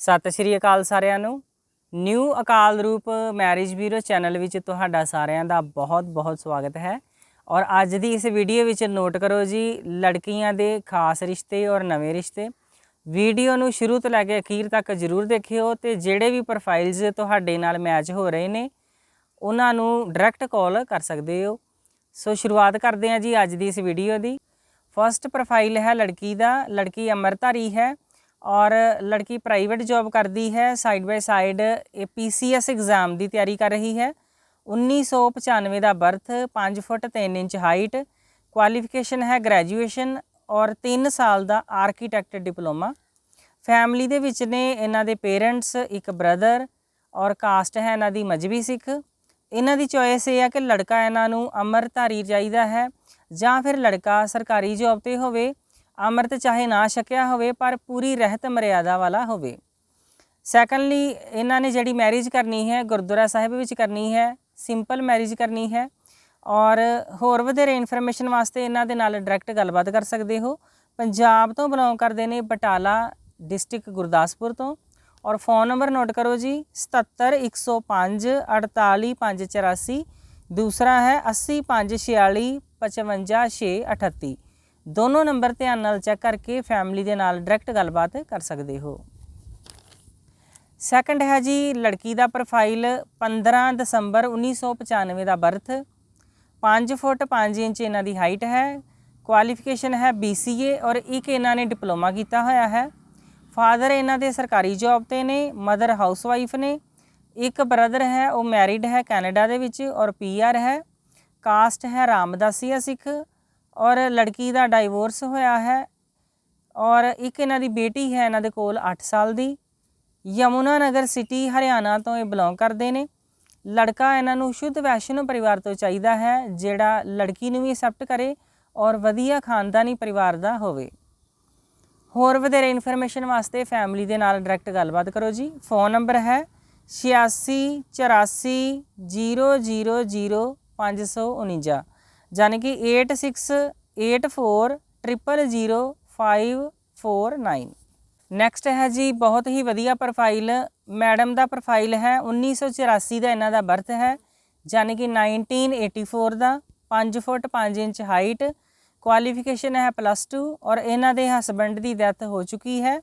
ਸਤਿ ਸ਼੍ਰੀ ਅਕਾਲ ਸਾਰਿਆਂ ਨੂੰ। ਨਿਊ ਅਕਾਲ ਰੂਪ ਮੈਰਿਜ ਬਿਊਰੋ ਚੈਨਲ ਵਿੱਚ ਤੁਹਾਡਾ ਸਾਰਿਆਂ ਦਾ ਬਹੁਤ-ਬਹੁਤ ਸਵਾਗਤ ਹੈ। ਔਰ ਅੱਜ ਦੀ ਇਸ ਵੀਡੀਓ ਵਿੱਚ ਨੋਟ ਕਰੋ ਜੀ, ਲੜਕੀਆਂ ਦੇ ਖਾਸ ਰਿਸ਼ਤੇ ਔਰ ਨਵੇਂ ਰਿਸ਼ਤੇ। ਵੀਡੀਓ ਨੂੰ ਸ਼ੁਰੂ ਤੋਂ ਲੈ ਕੇ ਅਖੀਰ ਤੱਕ ਜ਼ਰੂਰ ਦੇਖਿਓ ਤੇ ਜਿਹੜੇ ਵੀ ਪ੍ਰੋਫਾਈਲਸ ਤੁਹਾਡੇ ਨਾਲ ਮੈਚ ਹੋ ਰਹੇ ਨੇ, ਉਹਨਾਂ ਨੂੰ ਡਾਇਰੈਕਟ ਕਾਲ ਕਰ ਸਕਦੇ ਹੋ। ਸੋ ਸ਼ੁਰੂਆਤ ਕਰਦੇ ਹਾਂ ਜੀ ਅੱਜ ਦੀ ਇਸ ਵੀਡੀਓ ਦੀ। ਫਰਸਟ ਪ੍ਰੋਫਾਈਲ ਹੈ ਲੜਕੀ ਦਾ, ਲੜਕੀ ਅਮਰਤਾਰੀ ਹੈ। ਔਰ ਲੜਕੀ ਪ੍ਰਾਈਵੇਟ ਜੌਬ ਕਰਦੀ ਹੈ ਸਾਈਡ ਬਾਈ ਸਾਈਡ ਇਹ ਪੀਸੀਐਸ ਐਗਜ਼ਾਮ ਦੀ ਤਿਆਰੀ ਕਰ ਰਹੀ ਹੈ। 1995 ਦਾ birth 5 foot 3 inch height qualification ਹੈ ਗ੍ਰੈਜੂਏਸ਼ਨ ਔਰ 3 ਸਾਲ ਦਾ ਆਰਕੀਟੈਕਟ ਡਿਪਲੋਮਾ ਫੈਮਿਲੀ ਦੇ ਵਿੱਚ ਨੇ ਇਹਨਾਂ ਦੇ ਪੇਰੈਂਟਸ ਇੱਕ ਬ੍ਰਦਰ ਔਰ ਕਾਸਟ ਹੈ ਇਹਨਾਂ ਦੀ ਮਜਬੀ ਸਿੱਖ। ਇਹਨਾਂ ਦੀ ਚੋਇਸ ਇਹ ਹੈ ਕਿ ਲੜਕਾ ਇਹਨਾਂ ਨੂੰ ਅੰਮ੍ਰਿਤਧਾਰੀ ਚਾਹੀਦਾ ਹੈ ਜਾਂ ਫਿਰ ਲੜਕਾ ਸਰਕਾਰੀ ਜੌਬ ਤੇ ਹੋਵੇ। ਅੰਮ੍ਰਿਤ ਚਾਹੇ ਨਾ ਛਕਿਆ ਹੋਵੇ, ਪਰ ਪੂਰੀ ਰਹਿਤ ਮਰਿਆਦਾ ਵਾਲਾ ਹੋਵੇ। ਸੈਕੰਡਲੀ ਇਹਨਾਂ ਨੇ ਜਿਹੜੀ ਮੈਰਿਜ ਕਰਨੀ ਹੈ, ਗੁਰਦੁਆਰਾ ਸਾਹਿਬ ਵਿੱਚ ਕਰਨੀ ਹੈ ਸਿੰਪਲ ਮੈਰਿਜ ਕਰਨੀ ਹੈ, ਔਰ ਹੋਰ ਵਧੇਰੇ ਇਨਫੋਰਮੇਸ਼ਨ ਵਾਸਤੇ ਇਹਨਾਂ ਦੇ ਨਾਲ ਡਾਇਰੈਕਟ ਗੱਲਬਾਤ ਕਰ ਸਕਦੇ ਹੋ। ਪੰਜਾਬ ਤੋਂ ਬਿਲੋਂਗ ਕਰਦੇ ਨੇ ਬਟਾਲਾ ਡਿਸਟ੍ਰਿਕਟ ਗੁਰਦਾਸਪੁਰ ਤੋਂ। ਔਰ ਫੋਨ ਨੰਬਰ ਨੋਟ ਕਰੋ ਜੀ 77105 48584 ਦੂਸਰਾ ਹੈ 80546 55638 ਦੋਨੋਂ ਨੰਬਰ ਧਿਆਨ ਨਾਲ ਚੈੱਕ ਕਰਕੇ ਫੈਮਿਲੀ ਦੇ ਨਾਲ ਡਾਇਰੈਕਟ ਗੱਲਬਾਤ ਕਰ ਸਕਦੇ ਹੋ। ਸੈਕੰਡ ਹੈ ਜੀ, ਲੜਕੀ ਦਾ ਪ੍ਰੋਫਾਈਲ 15 ਦਸੰਬਰ 1995 ਦਾ ਬਰਥ। 5 ਫੁੱਟ 5 ਇੰਚ ਇਹਨਾਂ ਦੀ ਹਾਈਟ ਹੈ। ਕੁਆਲੀਫਿਕੇਸ਼ਨ ਹੈ BCA ਔਰ ਇੱਕ ਇਹਨਾਂ ਨੇ ਡਿਪਲੋਮਾ ਕੀਤਾ ਹੋਇਆ ਹੈ। ਫਾਦਰ ਇਹਨਾਂ ਦੇ ਸਰਕਾਰੀ ਜੌਬ ਤੇ ਨੇ, ਮਦਰ ਹਾਊਸਵਾਈਫ ਨੇ। ਇੱਕ ਬ੍ਰਦਰ ਹੈ, ਉਹ ਮੈਰਿਡ ਹੈ ਕੈਨੇਡਾ ਦੇ ਵਿੱਚ ਔਰ ਪੀਆਰ ਹੈ। ਕਾਸਟ ਹੈ ਰਾਮਦਾਸੀਆ ਸਿੱਖ। ਔਰ ਲੜਕੀ ਦਾ ਡਾਈਵੋਰਸ ਹੋਇਆ ਹੈ ਔਰ ਇੱਕ ਇਹਨਾਂ ਦੀ ਬੇਟੀ ਹੈ ਇਹਨਾਂ ਦੇ ਕੋਲ 8 ਸਾਲ ਦੀ। ਯਮੁਨਾ ਨਗਰ ਸਿਟੀ ਹਰਿਆਣਾ ਤੋਂ ਇਹ ਬਿਲੋਂਗ ਕਰਦੇ ਨੇ। ਲੜਕਾ ਇਹਨਾਂ ਨੂੰ ਸ਼ੁੱਧ ਵੈਸ਼ਨੋ ਪਰਿਵਾਰ ਤੋਂ ਚਾਹੀਦਾ ਹੈ, ਜਿਹੜਾ ਲੜਕੀ ਨੂੰ ਵੀ ਐਕਸੈਪਟ ਕਰੇ ਔਰ ਵਧੀਆ ਖਾਨਦਾਨੀ ਪਰਿਵਾਰ ਦਾ ਹੋਵੇ। ਹੋਰ ਵਧੇਰੇ ਇਨਫੋਰਮੇਸ਼ਨ ਵਾਸਤੇ ਫੈਮਿਲੀ ਦੇ ਨਾਲ ਡਾਇਰੈਕਟ ਗੱਲਬਾਤ ਕਰੋ ਜੀ। ਫੋਨ ਨੰਬਰ ਹੈ 8684000549 ਯਾਨੀ ਕਿ 8684000549 ਨੈਕਸਟ ਹੈ ਜੀ, ਬਹੁਤ ਹੀ ਵਧੀਆ ਪ੍ਰੋਫਾਈਲ ਮੈਡਮ ਦਾ ਪ੍ਰੋਫਾਈਲ ਹੈ 1984 ਦਾ ਇਹਨਾਂ ਦਾ ਬਰਥ ਹੈ। ਯਾਨੀ ਕਿ 1984 ਦਾ 5 ਫੁੱਟ 5 ਇੰਚ ਹਾਈਟ ਕੁਆਲੀਫਿਕੇਸ਼ਨ ਹੈ ਪਲੱਸ 2 ਔਰ ਇਹਨਾਂ ਦੇ ਹਸਬੰਡ ਦੀ ਡੈਥ ਹੋ ਚੁੱਕੀ ਹੈ।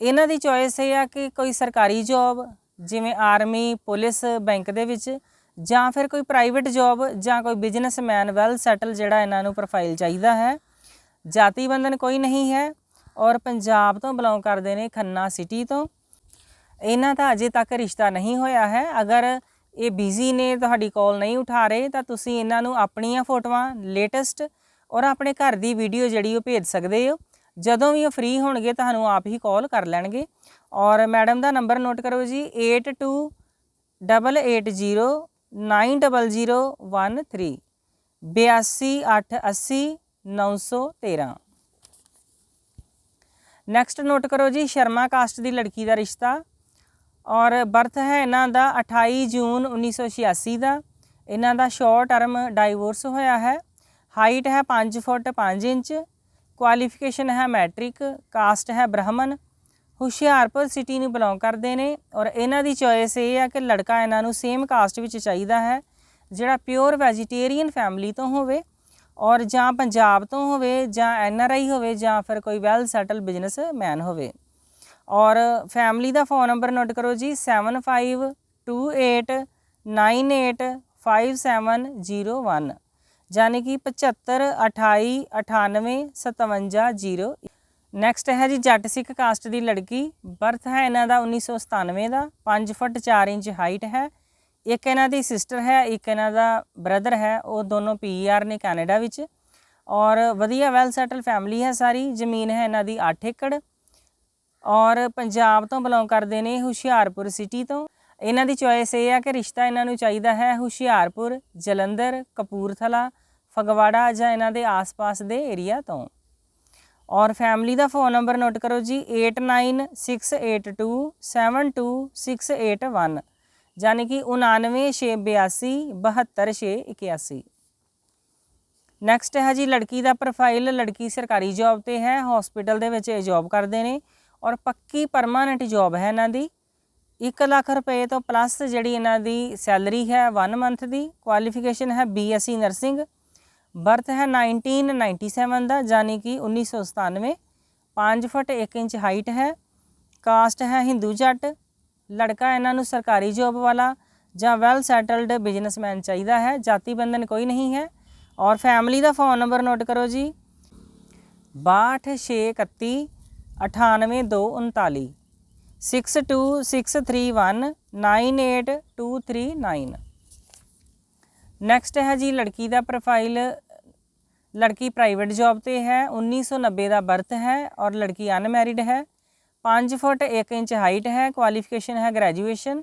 ਇਹਨਾਂ ਦੀ ਚੋਇਸ ਇਹ ਆ ਕਿ ਕੋਈ ਸਰਕਾਰੀ ਜੌਬ ਜਿਵੇਂ ਆਰਮੀ ਪੁਲਿਸ ਬੈਂਕ ਦੇ ਵਿੱਚ। ਜਾਂ ਫਿਰ ਕੋਈ ਪ੍ਰਾਈਵੇਟ ਜੌਬ ਜਾਂ ਕੋਈ ਬਿਜ਼ਨਸਮੈਨ ਵੈਲ ਸੈਟਲ ਜਿਹੜਾ ਇਹਨਾਂ ਨੂੰ ਪ੍ਰੋਫਾਈਲ ਚਾਹੀਦਾ ਹੈ। ਜਾਤੀ ਬੰਧਨ ਕੋਈ ਨਹੀਂ ਹੈ ਔਰ ਪੰਜਾਬ ਤੋਂ ਬਿਲੋਂਗ ਕਰਦੇ ਨੇ ਖੰਨਾ ਸਿਟੀ ਤੋਂ। ਇਹਨਾਂ ਦਾ ਅਜੇ ਤੱਕ ਰਿਸ਼ਤਾ ਨਹੀਂ ਹੋਇਆ ਹੈ। ਅਗਰ ਇਹ ਬਿਜ਼ੀ ਨੇ, ਤੁਹਾਡੀ ਕਾਲ ਨਹੀਂ ਉਠਾ ਰਹੇ, ਤਾਂ ਤੁਸੀਂ ਇਹਨਾਂ ਨੂੰ ਆਪਣੀਆਂ ਫੋਟੋਆਂ ਲੇਟੈਸਟ ਔਰ ਆਪਣੇ ਘਰ ਦੀ ਵੀਡੀਓ ਜਿਹੜੀ ਉਹ ਭੇਜ ਸਕਦੇ ਹੋ। ਜਦੋਂ ਵੀ ਉਹ ਫ੍ਰੀ ਹੋਣਗੇ, ਤੁਹਾਨੂੰ ਆਪ ਹੀ ਕਾਲ ਕਰ ਲੈਣਗੇ। ਔਰ ਮੈਡਮ ਦਾ ਨੰਬਰ ਨੋਟ ਕਰੋ ਜੀ 8288090013 82880913 ਨੈਕਸਟ ਨੋਟ ਕਰੋ ਜੀ, ਸ਼ਰਮਾ ਕਾਸਟ ਦੀ ਲੜਕੀ ਦਾ ਰਿਸ਼ਤਾ। ਔਰ ਬਰਥ ਹੈ ਇਹਨਾਂ ਦਾ 28 ਜੂਨ 1986 ਦਾ। ਇਹਨਾਂ ਦਾ ਸ਼ਾਰਟ ਟਰਮ ਡਾਈਵੋਰਸ ਹੋਇਆ ਹੈ। ਹਾਈਟ ਹੈ 5 ਫੁੱਟ 5 ਇੰਚ। ਕੁਆਲੀਫਿਕੇਸ਼ਨ ਹੈ ਮੈਟ੍ਰਿਕ। ਕਾਸਟ ਹੈ ਬ੍ਰਾਹਮਣ। ਹੁਸ਼ਿਆਰਪੁਰ ਸਿਟੀ ਨੂੰ ਬਿਲੋਂਗ ਕਰਦੇ ਨੇ ਔਰ ਇਹਨਾਂ ਦੀ ਚੋਇਸ ਇਹ ਆ ਕਿ ਲੜਕਾ ਇਹਨਾਂ ਨੂੰ ਸੇਮ ਕਾਸਟ ਵਿੱਚ ਚਾਹੀਦਾ ਹੈ, ਜਿਹੜਾ ਪਿਓਰ ਵੈਜੀਟੇਰੀਅਨ ਫੈਮਿਲੀ ਤੋਂ ਹੋਵੇ ਔਰ ਜਾਂ ਪੰਜਾਬ ਤੋਂ ਹੋਵੇ, ਜਾਂ ਐਨ ਆਰ ਆਈ ਹੋਵੇ, ਜਾਂ ਫਿਰ ਕੋਈ ਵੈਲ ਸੈਟਲ ਬਿਜ਼ਨਸਮੈਨ ਹੋਵੇ। ਔਰ ਫੈਮਿਲੀ ਦਾ ਫੋਨ ਨੰਬਰ ਨੋਟ ਕਰੋ ਜੀ 7528985701 ਯਾਨੀ ਕਿ 7528985701 ਨੈਕਸਟ ਹੈ ਜੀ ਜੱਟ ਸਿੱਖ ਕਾਸਟ ਦੀ ਲੜਕੀ। ਬਰਥ ਹੈ ਇਹਨਾਂ ਦਾ 1997 ਦਾ। 5 ਫੁੱਟ 4 ਇੰਚ ਹਾਈਟ ਹੈ। ਇੱਕ ਇਹਨਾਂ ਦੀ ਸਿਸਟਰ ਹੈ, ਇੱਕ ਇਹਨਾਂ ਦਾ ਬ੍ਰਦਰ ਹੈ। ਉਹ ਦੋਨੋਂ ਪੀਆਰ ਨੇ ਕੈਨੇਡਾ ਵਿੱਚ। ਔਰ ਵਧੀਆ ਵੈਲ ਸੈਟਲ ਫੈਮਿਲੀ ਹੈ ਸਾਰੀ। ਜ਼ਮੀਨ ਹੈ ਇਹਨਾਂ ਦੀ 8 ਏਕੜ। ਔਰ ਪੰਜਾਬ ਤੋਂ ਬਿਲੋਂਗ ਕਰਦੇ ਨੇ ਹੁਸ਼ਿਆਰਪੁਰ ਸਿਟੀ ਤੋਂ। ਇਹਨਾਂ ਦੀ ਚੋਇਸ ਇਹ ਹੈ ਕਿ ਰਿਸ਼ਤਾ ਇਹਨਾਂ ਨੂੰ ਚਾਹੀਦਾ ਹੈ ਹੁਸ਼ਿਆਰਪੁਰ, ਜਲੰਧਰ, ਕਪੂਰਥਲਾ, ਫਗਵਾੜਾ ਜਾਂ ਇਹਨਾਂ ਦੇ ਆਸ-ਪਾਸ ਦੇ ਏਰੀਆ ਤੋਂ। ਔਰ ਫੈਮਿਲੀ ਦਾ ਫੋਨ ਨੰਬਰ ਨੋਟ ਕਰੋ ਜੀ 8968272681 ਯਾਨੀ ਕਿ 9968272681 ਨੈਕਸਟ ਹੈ ਜੀ, ਲੜਕੀ ਦਾ ਪ੍ਰੋਫਾਈਲ ਲੜਕੀ ਸਰਕਾਰੀ ਜੌਬ ਤੇ ਹੈ ਹਸਪੀਟਲ ਦੇ ਵਿੱਚ ਇਹ ਜੌਬ ਕਰਦੇ ਨੇ, ਔਰ ਪੱਕੀ ਪਰਮਾਨੈਂਟ ਜੌਬ ਹੈ ਇਹਨਾਂ ਦੀ। 1 ਲੱਖ ਰੁਪਏ ਤੋਂ ਪਲੱਸ ਜਿਹੜੀ ਇਹਨਾਂ ਦੀ ਸੈਲਰੀ ਹੈ 1 ਮੰਥ ਦੀ ਕੁਆਲੀਫਿਕੇਸ਼ਨ ਹੈ ਬੀਐਸਸੀ ਨਰਸਿੰਗ ਬਰਥ ਹੈ 1997 ਦਾ ਯਾਨੀ ਕਿ 1997 5 ਫੁੱਟ 1 ਇੰਚ ਹਾਈਟ ਹੈ। ਕਾਸਟ ਹੈ ਹਿੰਦੂ ਜੱਟ। ਲੜਕਾ ਇਹਨਾਂ ਨੂੰ ਸਰਕਾਰੀ ਜੋਬ ਵਾਲਾ ਜਾਂ ਵੈਲ ਸੈਟਲਡ ਬਿਜ਼ਨਸਮੈਨ ਚਾਹੀਦਾ ਹੈ। ਜਾਤੀ ਬੰਧਨ ਕੋਈ ਨਹੀਂ ਹੈ। ਔਰ ਫੈਮਿਲੀ ਦਾ ਫੋਨ ਨੰਬਰ ਨੋਟ ਕਰੋ ਜੀ। 6231 98239 62631 98239 ਨੈਕਸਟ ਹੈ ਜੀ ਲੜਕੀ ਦਾ ਪ੍ਰੋਫਾਈਲ ਲੜਕੀ ਪ੍ਰਾਈਵੇਟ ਜੌਬ ਤੇ ਹੈ 1990 ਦਾ ਬਰਥ ਹੈ ਔਰ ਲੜਕੀ ਅਨਮੈਰਿਡ ਹੈ। 5 ਫੁੱਟ 1 ਇੰਚ ਹਾਈਟ ਹੈ, ਕੁਆਲੀਫਿਕੇਸ਼ਨ ਹੈ ਗ੍ਰੈਜੂਏਸ਼ਨ,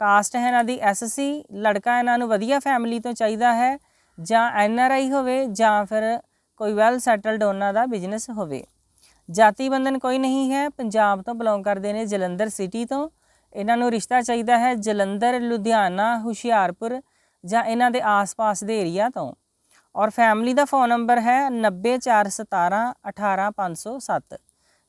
ਕਾਸਟ ਹੈ ਇਹਨਾਂ ਦੀ ਐਸਸੀ ਲੜਕਾ ਇਹਨਾਂ ਨੂੰ ਵਧੀਆ ਫੈਮਿਲੀ ਤੋਂ ਚਾਹੀਦਾ ਹੈ, ਜਾਂ ਐਨਆਰਆਈ ਹੋਵੇ, ਜਾਂ ਫਿਰ ਕੋਈ ਵੈਲ ਸੈਟਲਡ ਉਹਨਾਂ ਦਾ ਬਿਜ਼ਨਸ ਹੋਵੇ। ਜਾਤੀ ਬੰਧਨ ਕੋਈ ਨਹੀਂ ਹੈ, ਪੰਜਾਬ ਤੋਂ ਬਿਲੋਂਗ ਕਰਦੇ ਨੇ ਜਲੰਧਰ ਸਿਟੀ ਤੋਂ। ਇਹਨਾਂ ਨੂੰ ਰਿਸ਼ਤਾ ਚਾਹੀਦਾ ਹੈ ਜਲੰਧਰ, ਲੁਧਿਆਣਾ, ਹੁਸ਼ਿਆਰਪੁਰ ਜਾਂ ਇਹਨਾਂ ਦੇ ਆਸ-ਪਾਸ ਦੇ ਏਰੀਆ ਤੋਂ। ਔਰ ਫੈਮਿਲੀ ਦਾ ਫੋਨ ਨੰਬਰ ਹੈ 90417 18507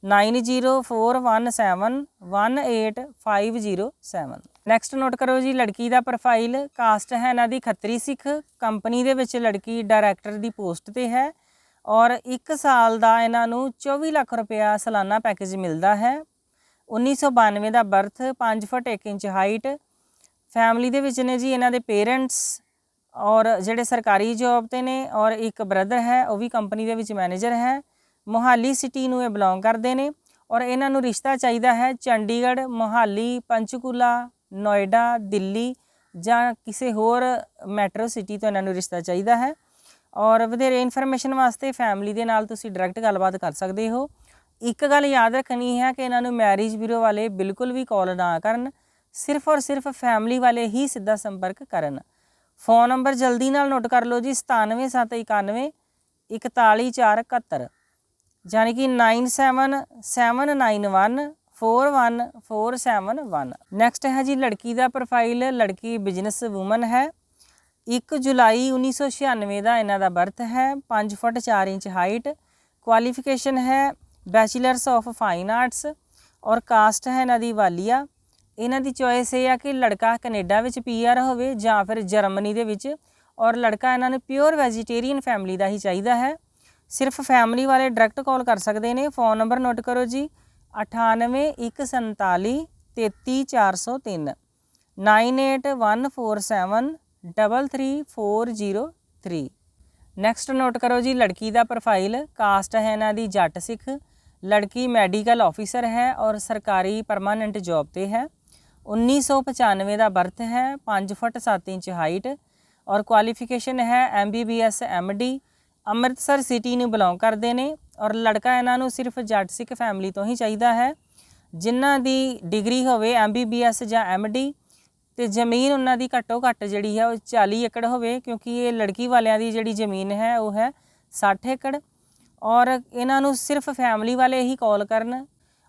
9041718507 ਨੈਕਸਟ ਨੋਟ ਕਰੋ ਜੀ, ਲੜਕੀ ਦਾ ਪ੍ਰੋਫਾਈਲ ਕਾਸਟ ਹੈ ਇਹਨਾਂ ਦੀ ਖੱਤਰੀ ਸਿੱਖ ਕੰਪਨੀ ਦੇ ਵਿੱਚ ਲੜਕੀ ਡਾਇਰੈਕਟਰ ਦੀ ਪੋਸਟ ਤੇ ਹੈ ਔਰ 1 ਸਾਲ ਦਾ ਇਹਨਾਂ ਨੂੰ 24 ਲੱਖ ਰੁਪਇਆ ਸਾਲਾਨਾ ਪੈਕੇਜ ਮਿਲਦਾ ਹੈ। 1992 ਦਾ birth 5 foot 1 inch height family ਦੇ ਵਿੱਚ ਨੇ ਜੀ ਇਹਨਾਂ ਦੇ ਪੇਰੈਂਟਸ ਔਰ ਜਿਹੜੇ ਸਰਕਾਰੀ ਜੌਬ ਤੇ ਨੇ ਔਰ ਇੱਕ ਬ੍ਰਦਰ ਹੈ, ਉਹ ਵੀ ਕੰਪਨੀ ਦੇ ਵਿੱਚ ਮੈਨੇਜਰ ਹੈ। ਮੋਹਾਲੀ ਸਿਟੀ ਨੂੰ ਇਹ ਬਿਲੋਂਗ ਕਰਦੇ ਨੇ ਔਰ ਇਹਨਾਂ ਨੂੰ ਰਿਸ਼ਤਾ ਚਾਹੀਦਾ ਹੈ ਚੰਡੀਗੜ੍ਹ, ਮੋਹਾਲੀ, ਪੰਚਕੂਲਾ, ਨੋਇਡਾ, ਦਿੱਲੀ ਜਾਂ ਕਿਸੇ ਹੋਰ ਮੈਟਰੋ ਸਿਟੀ ਤੋਂ ਇਹਨਾਂ ਨੂੰ ਰਿਸ਼ਤਾ ਚਾਹੀਦਾ ਹੈ। ਔਰ ਵਧੇਰੇ ਇਨਫੋਰਮੇਸ਼ਨ ਵਾਸਤੇ ਫੈਮਿਲੀ ਦੇ ਨਾਲ ਤੁਸੀਂ ਡਾਇਰੈਕਟ ਗੱਲਬਾਤ ਕਰ ਸਕਦੇ ਹੋ। ਇੱਕ ਗੱਲ ਯਾਦ ਰੱਖਣੀ ਹੈ ਕਿ ਇਹਨਾਂ ਨੂੰ ਮੈਰਿਜ ਬਿਊਰੋ ਵਾਲੇ ਬਿਲਕੁਲ ਵੀ ਕਾਲ ਨਾ ਕਰਨ, ਸਿਰਫ ਔਰ ਸਿਰਫ ਫੈਮਿਲੀ ਵਾਲੇ ਹੀ ਸਿੱਧਾ ਸੰਪਰਕ ਕਰਨ। ਫੋਨ ਨੰਬਰ ਜਲਦੀ ਨਾਲ ਨੋਟ ਕਰ ਲਓ ਜੀ 97791 41471 ਯਾਨੀ ਕਿ 9779141471 ਨੈਕਸਟ ਹੈ ਜੀ, ਲੜਕੀ ਦਾ ਪ੍ਰੋਫਾਈਲ ਲੜਕੀ ਬਿਜ਼ਨਸ ਵੂਮਨ ਹੈ। 1 ਜੁਲਾਈ 1996 ਦਾ ਇਹਨਾਂ ਦਾ ਬਰਥ ਹੈ 5 ਫੁੱਟ 4 ਇੰਚ ਹਾਈਟ ਕੁਆਲੀਫਿਕੇਸ਼ਨ ਹੈ ਬੈਚਲਰਸ ਆਫ ਫਾਈਨ ਆਰਟਸ ਔਰ ਕਾਸਟ ਹੈ ਇਹਨਾਂ ਦੀ ਵਾਲੀਆ। ਇਹਨਾਂ ਦੀ ਚੋਇਸ ਇਹ ਆ ਕਿ ਲੜਕਾ ਕੈਨੇਡਾ ਵਿੱਚ ਪੀਆਰ ਹੋਵੇ ਜਾਂ ਫਿਰ ਜਰਮਨੀ ਦੇ ਵਿੱਚ, ਔਰ ਲੜਕਾ ਇਹਨਾਂ ਨੂੰ ਪਿਓਰ ਵੈਜੀਟੇਰੀਅਨ ਫੈਮਿਲੀ ਦਾ ਹੀ ਚਾਹੀਦਾ ਹੈ। ਸਿਰਫ ਫੈਮਿਲੀ ਵਾਲੇ ਡਾਇਰੈਕਟ ਕਾਲ ਕਰ ਸਕਦੇ ਨੇ ਫੋਨ ਨੰਬਰ ਨੋਟ ਕਰੋ ਜੀ 9814 33403 98147 33403 ਨੈਕਸਟ ਨੋਟ ਕਰੋ ਜੀ, ਲੜਕੀ ਦਾ ਪ੍ਰੋਫਾਈਲ ਕਾਸਟ ਹੈ ਇਹਨਾਂ ਦੀ ਜੱਟ ਸਿੱਖ, ਲੜਕੀ ਮੈਡੀਕਲ ਆਫੀਸਰ ਹੈ ਔਰ ਸਰਕਾਰੀ ਪਰਮਾਨੈਂਟ ਜੌਬ ਤੇ ਹੈ। 1995 ਦਾ ਬਰਥ ਹੈ 5 ਫੁੱਟ 7 ਇੰਚ ਹਾਈਟ ਔਰ ਕੁਆਲੀਫਿਕੇਸ਼ਨ ਹੈ ਐਮਬੀਬੀਐਸ ਐਮਡੀ ਅੰਮ੍ਰਿਤਸਰ ਸਿਟੀ ਨੂੰ ਬਿਲੋਂਗ ਕਰਦੇ ਨੇ ਔਰ ਲੜਕਾ ਇਹਨਾਂ ਨੂੰ ਸਿਰਫ ਜੱਟ ਸਿੱਖ ਫੈਮਿਲੀ ਤੋਂ ਹੀ ਚਾਹੀਦਾ ਹੈ। ਜਿਨ੍ਹਾਂ ਦੀ ਡਿਗਰੀ ਹੋਵੇ ਐਮਬੀਬੀਐਸ ਜਾਂ ਐਮਡੀ ਤੇ ਜ਼ਮੀਨ ਉਹਨਾਂ ਦੀ ਘੱਟੋ ਘੱਟ ਜਿਹੜੀ ਹੈ ਉਹ 40 ਏਕੜ ਹੋਵੇ ਕਿਉਂਕਿ ਇਹ ਲੜਕੀ ਵਾਲਿਆਂ ਦੀ ਜਿਹੜੀ ਜ਼ਮੀਨ ਹੈ ਉਹ ਹੈ 60 ਏਕੜ ਔਰ ਇਹਨਾਂ ਨੂੰ ਸਿਰਫ ਫੈਮਿਲੀ ਵਾਲੇ ਹੀ ਕਾਲ ਕਰਨ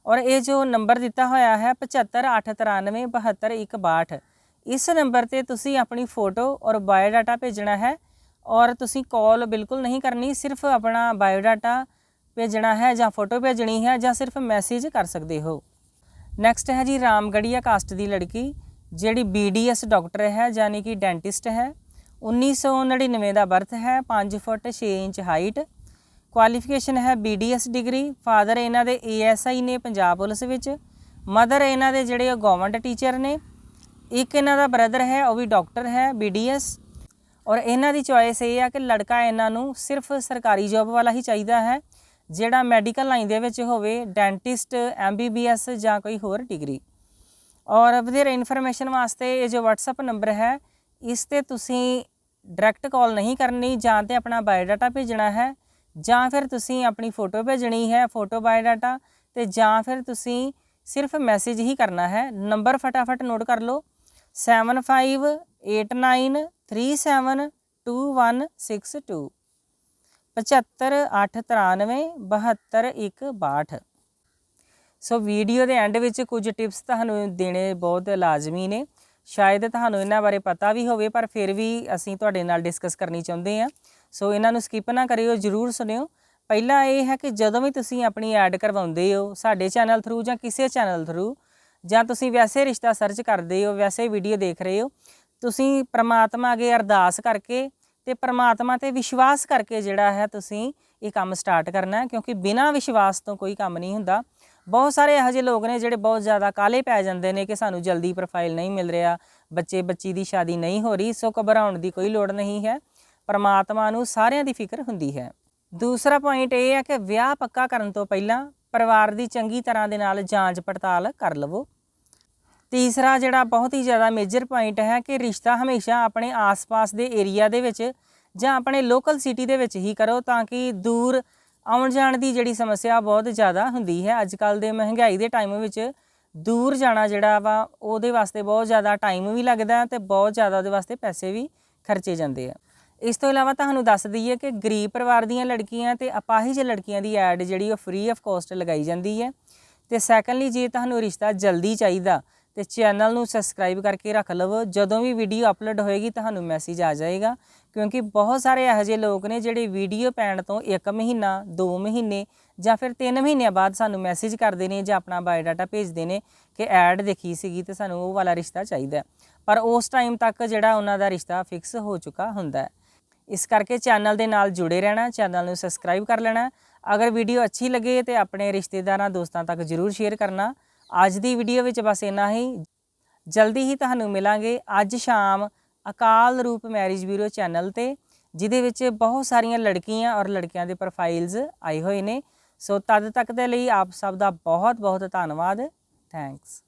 ਔਰ ਇਹ ਜੋ ਨੰਬਰ ਦਿੱਤਾ ਹੋਇਆ ਹੈ 7589372162 ਇਸ ਨੰਬਰ ਤੇ ਤੁਸੀਂ ਆਪਣੀ ਫੋਟੋ ਔਰ ਬਾਇਓਡਾਟਾ ਭੇਜਣਾ ਹੈ ਔਰ ਤੁਸੀਂ ਕਾਲ ਬਿਲਕੁਲ ਨਹੀਂ ਕਰਨੀ, ਸਿਰਫ ਆਪਣਾ ਬਾਇਓਡਾਟਾ ਭੇਜਣਾ ਹੈ ਜਾਂ ਫੋਟੋ ਭੇਜਣੀ ਹੈ ਜਾਂ ਸਿਰਫ ਮੈਸੇਜ ਕਰ ਸਕਦੇ ਹੋ। ਨੈਕਸਟ ਹੈ ਜੀ ਰਾਮਗੜੀਆ ਕਾਸਟ ਦੀ ਲੜਕੀ, ਜਿਹੜੀ ਬੀਡੀਐਸ ਡਾਕਟਰ ਹੈ ਯਾਨੀ ਕਿ ਡੈਂਟਿਸਟ ਹੈ 1999 ਦਾ ਬਰਥ ਹੈ 5 ਫੁੱਟ 6 ਇੰਚ ਹਾਈਟ ਕੁਆਲੀਫਿਕੇਸ਼ਨ ਹੈ ਬੀਡੀਐਸ ਡਿਗਰੀ ਫਾਦਰ ਇਹਨਾਂ ਦੇ ਏਐਸਆਈ ਨੇ ਪੰਜਾਬ ਪੁਲਿਸ ਵਿੱਚ ਮਦਰ ਇਹਨਾਂ ਦੇ ਜਿਹੜੇ ਗਵਰਨਮੈਂਟ ਟੀਚਰ ਨੇ, ਇੱਕ ਇਹਨਾਂ ਦਾ ਬ੍ਰਦਰ ਹੈ, ਉਹ ਵੀ ਡਾਕਟਰ ਹੈ ਬੀਡੀਐਸ ਔਰ ਇਹਨਾਂ ਦੀ ਚੋਇਸ ਇਹ ਆ ਕਿ ਲੜਕਾ ਇਹਨਾਂ ਨੂੰ ਸਿਰਫ ਸਰਕਾਰੀ ਜੌਬ ਵਾਲਾ ਹੀ ਚਾਹੀਦਾ ਹੈ, ਜਿਹੜਾ ਮੈਡੀਕਲ ਲਾਈਨ ਦੇ ਵਿੱਚ ਹੋਵੇ ਡੈਂਟਿਸਟ ਐਮਬੀਬੀਐਸ ਜਾਂ ਕੋਈ ਹੋਰ ਡਿਗਰੀ ਔਰ ਵਧੇਰੇ ਇਨਫੋਰਮੇਸ਼ਨ ਵਾਸਤੇ ਇਹ ਜੋ WhatsApp ਨੰਬਰ ਹੈ, ਇਸ ਤੇ ਤੁਸੀਂ ਡਾਇਰੈਕਟ ਕਾਲ ਨਹੀਂ ਕਰਨੀ, ਜਾਂ ਤੇ ਆਪਣਾ ਬਾਇਓਡਾਟਾ ਭੇਜਣਾ ਹੈ ਜਾਂ ਫਿਰ ਤੁਸੀਂ ਆਪਣੀ ਫੋਟੋ ਭੇਜਣੀ ਹੈ ਫੋਟੋ ਬਾਇਓਡਾਟਾ ਤੇ ਜਾਂ ਫਿਰ ਤੁਸੀਂ ਸਿਰਫ ਮੈਸੇਜ ਹੀ ਕਰਨਾ ਹੈ, ਨੰਬਰ ਫਟਾਫਟ ਨੋਟ ਕਰ ਲਓ। 7589372162 7589372162 ਸੋ ਵੀਡੀਓ ਦੇ ਐਂਡ ਵਿੱਚ ਕੁਝ ਟਿਪਸ ਤੁਹਾਨੂੰ ਦੇਣੇ ਬਹੁਤ ਲਾਜ਼ਮੀ ਨੇ। ਸ਼ਾਇਦ ਤੁਹਾਨੂੰ ਇਹਨਾਂ ਬਾਰੇ ਪਤਾ ਵੀ ਹੋਵੇ, ਪਰ ਫਿਰ ਵੀ ਅਸੀਂ ਤੁਹਾਡੇ ਨਾਲ ਡਿਸਕਸ ਕਰਨੀ ਚਾਹੁੰਦੇ ਹਾਂ। ਸੋ ਇਹਨਾਂ ਨੂੰ ਸਕਿਪ ਨਾ ਕਰਿਓ, ਜਰੂਰ ਸੁਣਿਓ। ਪਹਿਲਾ ਇਹ ਹੈ ਕਿ ਜਦੋਂ ਵੀ ਤੁਸੀਂ ਆਪਣੀ ਐਡ ਕਰਵਾਉਂਦੇ ਹੋ ਸਾਡੇ ਚੈਨਲ ਥਰੂ ਜਾਂ ਕਿਸੇ ਚੈਨਲ ਥਰੂ ਜਾਂ ਤੁਸੀਂ ਵੈਸੇ ਰਿਸ਼ਤਾ ਸਰਚ ਕਰਦੇ ਹੋ, ਵੈਸੇ ਵੀਡੀਓ ਦੇਖ ਰਹੇ ਹੋ, ਤੁਸੀਂ ਪ੍ਰਮਾਤਮਾ ਅੱਗੇ ਅਰਦਾਸ ਕਰਕੇ ਤੇ ਪ੍ਰਮਾਤਮਾ ਤੇ ਵਿਸ਼ਵਾਸ ਕਰਕੇ ਜਿਹੜਾ ਹੈ ਤੁਸੀਂ ਇਹ ਕੰਮ ਸਟਾਰਟ ਕਰਨਾ ਹੈ, ਕਿਉਂਕਿ ਬਿਨਾਂ ਵਿਸ਼ਵਾਸ ਤੋਂ ਕੋਈ ਕੰਮ ਨਹੀਂ ਹੁੰਦਾ। ਬਹੁਤ ਸਾਰੇ ਇਹੋ ਜਿਹੇ ਲੋਕ ਨੇ ਜਿਹੜੇ ਬਹੁਤ ਜ਼ਿਆਦਾ ਕਾਲੇ ਪੈ ਜਾਂਦੇ ਨੇ ਕਿ ਸਾਨੂੰ ਜਲਦੀ ਪ੍ਰੋਫਾਈਲ ਨਹੀਂ ਮਿਲ ਰਿਹਾ ਬੱਚੇ ਬੱਚੀ ਦੀ ਸ਼ਾਦੀ ਨਹੀਂ ਹੋ ਰਹੀ, ਸੋ ਘਬਰਾਉਣ ਦੀ ਕੋਈ ਲੋੜ ਨਹੀਂ ਹੈ। ਪਰਮਾਤਮਾ ਨੂੰ ਸਾਰਿਆਂ ਦੀ ਫਿਕਰ ਹੁੰਦੀ ਹੈ। ਦੂਸਰਾ ਪੁਆਇੰਟ ਇਹ ਹੈ ਕਿ ਵਿਆਹ ਪੱਕਾ ਕਰਨ ਤੋਂ ਪਹਿਲਾਂ ਪਰਿਵਾਰ ਦੀ ਚੰਗੀ ਤਰ੍ਹਾਂ ਦੇ ਨਾਲ ਜਾਂਚ ਪੜਤਾਲ ਕਰ ਲਵੋ। ਤੀਸਰਾ ਜਿਹੜਾ ਬਹੁਤ ਹੀ ਜ਼ਿਆਦਾ ਮੇਜਰ ਪੁਆਇੰਟ ਹੈ ਕਿ ਰਿਸ਼ਤਾ ਹਮੇਸ਼ਾ ਆਪਣੇ ਆਸ-ਪਾਸ ਦੇ ਏਰੀਆ ਦੇ ਵਿੱਚ ਜਾਂ ਆਪਣੇ ਲੋਕਲ ਸਿਟੀ ਦੇ ਵਿੱਚ ਹੀ ਕਰੋ ਤਾਂ ਕਿ ਦੂਰ ਆਉਣ ਜਾਣ ਦੀ ਜਿਹੜੀ ਸਮੱਸਿਆ ਬਹੁਤ ਜ਼ਿਆਦਾ ਹੁੰਦੀ ਹੈ। ਅੱਜ ਕੱਲ ਦੇ ਮਹਿੰਗਾਈ ਦੇ ਟਾਈਮ ਵਿੱਚ ਦੂਰ ਜਾਣਾ ਜਿਹੜਾ ਵਾ, ਉਹਦੇ ਵਾਸਤੇ ਬਹੁਤ ਜ਼ਿਆਦਾ ਟਾਈਮ ਵੀ ਲੱਗਦਾ ਹੈ ਤੇ ਬਹੁਤ ਜ਼ਿਆਦਾ ਉਹਦੇ ਵਾਸਤੇ ਪੈਸੇ ਵੀ ਖਰਚੇ ਜਾਂਦੇ ਆ। ਇਸ ਤੋਂ ਇਲਾਵਾ ਤੁਹਾਨੂੰ ਦੱਸ ਦਈਏ ਕਿ ਗਰੀਬ ਪਰਿਵਾਰ ਦੀਆਂ ਲੜਕੀਆਂ ਤੇ ਅਪਾਹਿਜ ਲੜਕੀਆਂ ਦੀ ਐਡ ਜਿਹੜੀ ਉਹ ਫ੍ਰੀ ਆਫ ਕਾਸਟ ਲਗਾਈ ਜਾਂਦੀ ਹੈ। ਤੇ ਸੈਕੰਡਲੀ ਜੇ ਤੁਹਾਨੂੰ ਰਿਸ਼ਤਾ ਜਲਦੀ ਚਾਹੀਦਾ ਤੇ ਚੈਨਲ ਨੂੰ ਸਬਸਕ੍ਰਾਈਬ ਕਰਕੇ ਰੱਖ ਲਵੋ। ਜਦੋਂ ਵੀ ਵੀਡੀਓ ਅਪਲੋਡ ਹੋਏਗੀ, ਤੁਹਾਨੂੰ ਮੈਸੇਜ ਆ ਜਾਏਗਾ, ਕਿਉਂਕਿ ਬਹੁਤ ਸਾਰੇ ਇਹੋ ਜਿਹੇ ਲੋਕ ਨੇ ਜਿਹੜੇ ਵੀਡੀਓ ਪੈਣ ਤੋਂ 1 ਮਹੀਨਾ 2 ਮਹੀਨੇ ਜਾਂ ਫਿਰ 3 ਮਹੀਨਿਆਂ ਬਾਅਦ ਸਾਨੂੰ ਮੈਸੇਜ ਕਰਦੇ ਨੇ ਜਾਂ ਆਪਣਾ ਬਾਇਓਡਾਟਾ ਭੇਜਦੇ ਨੇ ਕਿ ਐਡ ਦੇਖੀ ਸੀਗੀ ਤੇ ਸਾਨੂੰ ਉਹ ਵਾਲਾ ਰਿਸ਼ਤਾ ਚਾਹੀਦਾ ਪਰ ਉਸ ਟਾਈਮ ਤੱਕ ਜਿਹੜਾ ਉਹਨਾਂ ਦਾ ਰਿਸ਼ਤਾ ਫਿਕਸ ਹੋ ਚੁੱਕਾ ਹੁੰਦਾ ਹੈ। ਇਸ ਕਰਕੇ ਚੈਨਲ ਦੇ ਨਾਲ ਜੁੜੇ ਰਹਿਣਾ, ਚੈਨਲ ਨੂੰ ਸਬਸਕ੍ਰਾਈਬ ਕਰ ਲੈਣਾ। ਅਗਰ ਵੀਡੀਓ ਅੱਛੀ ਲੱਗੇ ਤੇ ਆਪਣੇ ਰਿਸ਼ਤੇਦਾਰਾਂ, ਦੋਸਤਾਂ ਤੱਕ ਜਰੂਰ ਸ਼ੇਅਰ ਕਰਨਾ। ਅੱਜ ਦੀ ਵੀਡੀਓ ਵਿੱਚ ਬਸ ਇੰਨਾ ਹੀ। ਜਲਦੀ ਹੀ ਤੁਹਾਨੂੰ ਮਿਲਾਂਗੇ ਅੱਜ ਸ਼ਾਮ ਅਕਾਲ ਰੂਪ ਮੈਰਿਜ ਬਿਊਰੋ ਚੈਨਲ ਤੇ, ਜਿਹਦੇ ਵਿੱਚ ਬਹੁਤ ਸਾਰੀਆਂ ਲੜਕੀਆਂ ਔਰ ਲੜਕਿਆਂ ਦੇ ਪ੍ਰੋਫਾਈਲਸ ਆਏ ਹੋਏ ਨੇ। ਸੋ ਤਦ ਤੱਕ ਦੇ ਲਈ ਆਪ ਸਭ ਦਾ ਬਹੁਤ ਬਹੁਤ ਧੰਨਵਾਦ। ਥੈਂਕਸ